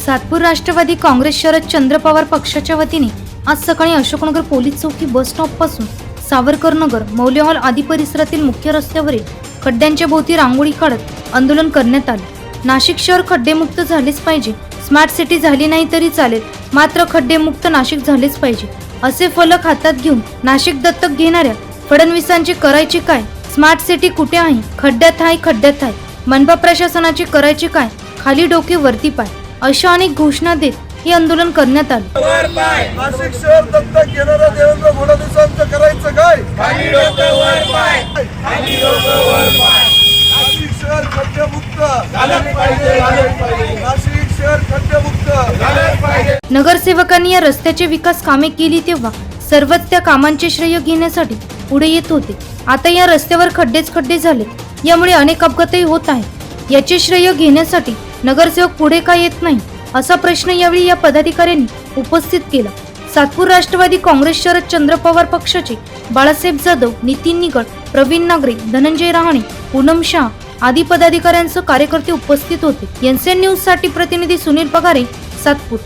सातपूर राष्ट्रवादी काँग्रेस शरद चंद्र पवार पक्षाच्या वतीने आज सकाळी अशोकनगर पोलीस चौकी बस स्टॉपपासून सावरकर नगर मौल्य हॉल आदी परिसरातील मुख्य रस्त्यावरील खड्ड्यांच्या भोवती रांगोळी काढत आंदोलन करण्यात आले. नाशिक शहर खड्डेमुक्त झालेच पाहिजे. स्मार्ट सिटी झाली नाही तरी चालेल. मात्र खड्डेमुक्त नाशिक झालेच पाहिजे. असे फलक हातात घेऊन नाशिक दत्तक घेणाऱ्या फडणवीसांची करायची काय? स्मार्ट सिटी कुठे आहे? खड्ड्यात आहे खड्ड्यात आहे. मनपा प्रशासनाची करायची काय? खाली डोके वरती पाय. अशा अनेक घोषणा देत हे आंदोलन करण्यात आलं. नाशिक शहर दत्तक घेणाऱ्या देवेंद्र फडणवीसांचं करायचं काय नाशिक शहर खड्डेमुक्त नाशिक शहर खड्डेमुक्त नगरसेवकांनी या रस्त्याचे विकास कामे केली तेव्हा सर्वच त्या कामांचे श्रेय घेण्यासाठी पुढे येत होते. आता या रस्त्यावर खड्डेच खड्डे झाले. यामुळे अनेक अपघातही होत आहेत. याचे श्रेय घेण्यासाठी नगरसेवक पुढे का येत नाही? असा प्रश्न यावेळी या पदाधिकाऱ्यांनी उपस्थित केला. सातपूर राष्ट्रवादी काँग्रेस शरद चंद्र पवार पक्षाचे बाळासाहेब जाधव नितीन निगड प्रवीण नागरे धनंजय रहाणे पूनम शाह आदी पदाधिकाऱ्यांसह कार्यकर्ते उपस्थित होते. एनसीएन न्यूजसाठी प्रतिनिधी सुनील पगारे सातपूर.